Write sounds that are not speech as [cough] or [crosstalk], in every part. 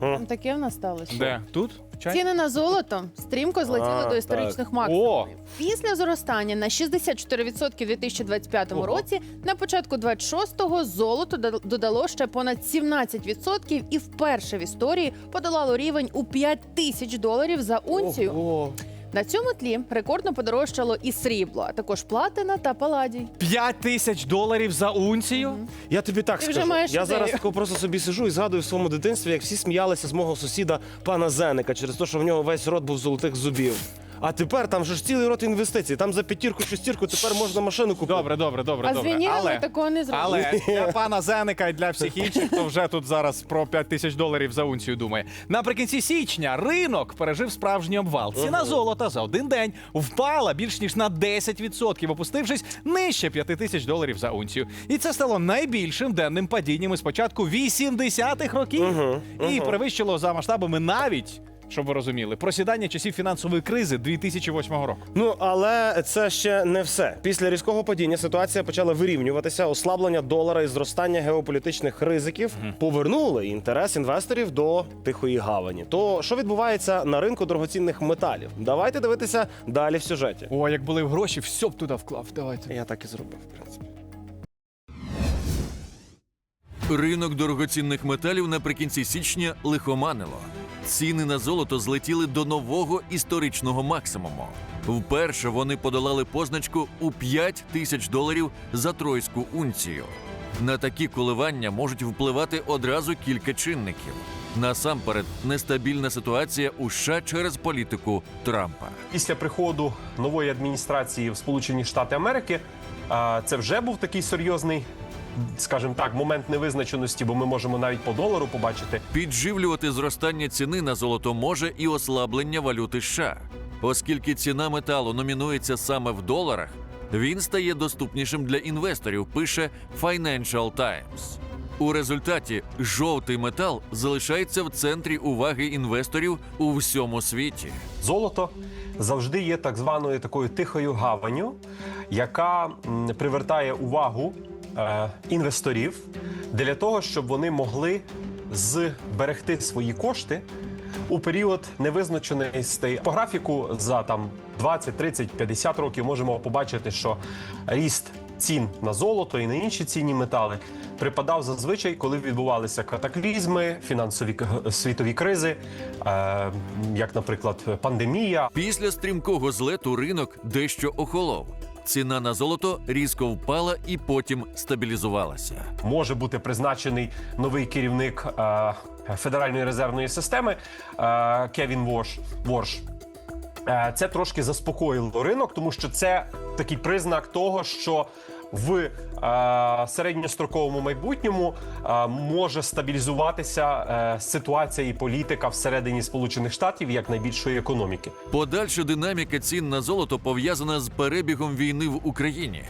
Там таке в нас сталося. Де? Тут? Чай? Ціни на золото стрімко злетіли А, до історичних так. максимумів. Після зростання на 64% у 2025 Ого. році, на початку 26-го золото дод- додало ще понад 17% і вперше в історії подолало рівень у 5 тисяч доларів за унцію. Ого. На цьому тлі рекордно подорожчало і срібло, а також платина та паладій. П'ять тисяч доларів за унцію? Я тобі так Ти вже скажу. маєш я ідею. зараз тако просто собі сижу і згадую в своєму дитинстві, як всі сміялися з мого сусіда пана Зеника через те, що в нього весь рот був золотих зубів. А тепер там же ж цілий рот інвестицій. Там за п'ятірку, шестірку тепер можна машину купити. Добре, добре, добре, А з добре. вінілами такого не зробили. Але [laughs] для пана Зеника і для всіх інших, хто вже тут зараз про 5 тисяч доларів за унцію думає. Наприкінці січня ринок пережив справжній обвал. Ціна золота за один день впала більш ніж на 10%, опустившись нижче 5 тисяч доларів за унцію. І це стало найбільшим денним падінням із початку 80-х років. І перевищило за масштабами навіть. Щоб ви розуміли, просідання часів фінансової кризи 2008 року. Ну але це ще не все. Після різкого падіння ситуація почала вирівнюватися. Ослаблення долара і зростання геополітичних ризиків повернули інтерес інвесторів до тихої гавані. То що відбувається на ринку дорогоцінних металів? Давайте дивитися далі в сюжеті. О, як були б гроші, все б туди вклав. Давайте. Я так і зробив, в принципі. Ринок дорогоцінних металів наприкінці січня лихоманило. Ціни на золото злетіли до нового історичного максимуму. Вперше вони подолали позначку у 5 тисяч доларів за тройську унцію. На такі коливання можуть впливати одразу кілька чинників. Насамперед, нестабільна ситуація у США через політику Трампа. Після приходу нової адміністрації в Сполучені Штати Америки це вже був такий серйозний, скажімо так, момент невизначеності, бо ми можемо навіть по долару побачити. Підживлювати зростання ціни на золото може і ослаблення валюти США. Оскільки ціна металу номінується саме в доларах, він стає доступнішим для інвесторів, пише Financial Times. У результаті жовтий метал залишається в центрі уваги інвесторів у всьому світі. Золото завжди є так званою такою тихою гаванню, яка привертає увагу інвесторів для того, щоб вони могли зберегти свої кошти у період невизначеності. По графіку за там 20, 30, 50 років можемо побачити, що ріст цін на золото і на інші цінні метали припадав зазвичай, коли відбувалися катаклізми, фінансові світові кризи, е, як, наприклад, пандемія. Після стрімкого злету ринок дещо охолов. Ціна на золото різко впала і потім стабілізувалася. може бути призначений новий керівник е, Федеральної резервної системи е, Кевін Ворш. Ворш. Е, Це трошки заспокоїло ринок, тому що це такий признак того, що в е, середньостроковому майбутньому е, може стабілізуватися е, ситуація і політика всередині Сполучених Штатів як найбільшої економіки. Подальша динаміка цін на золото пов'язана з перебігом війни в Україні.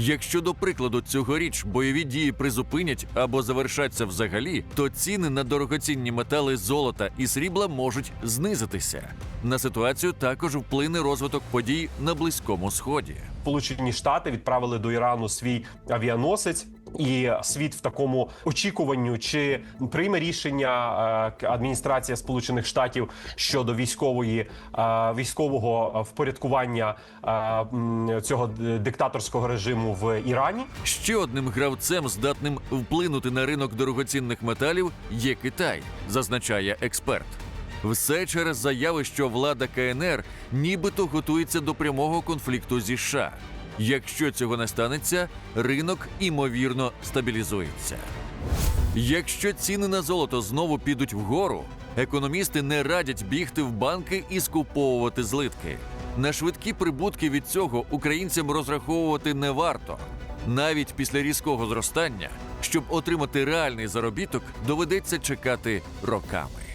Якщо, до прикладу, цьогоріч бойові дії призупинять або завершаться взагалі, то ціни на дорогоцінні метали золота і срібла можуть знизитися. На ситуацію також вплине розвиток подій на Близькому Сході. Сполучені Штати відправили до Ірану свій авіаносець. І світ в такому очікуванню, чи прийме рішення е, адміністрація Сполучених Штатів щодо військової е, військового впорядкування е, цього диктаторського режиму в Ірані. Ще одним гравцем, здатним вплинути на ринок дорогоцінних металів, є Китай, зазначає експерт. Все через заяви, що влада КНР нібито готується до прямого конфлікту зі США. Якщо цього не станеться, ринок імовірно стабілізується. Якщо ціни на золото знову підуть вгору, економісти не радять бігти в банки і скуповувати злитки. На швидкі прибутки від цього українцям розраховувати не варто. Навіть після різкого зростання, щоб отримати реальний заробіток, доведеться чекати роками.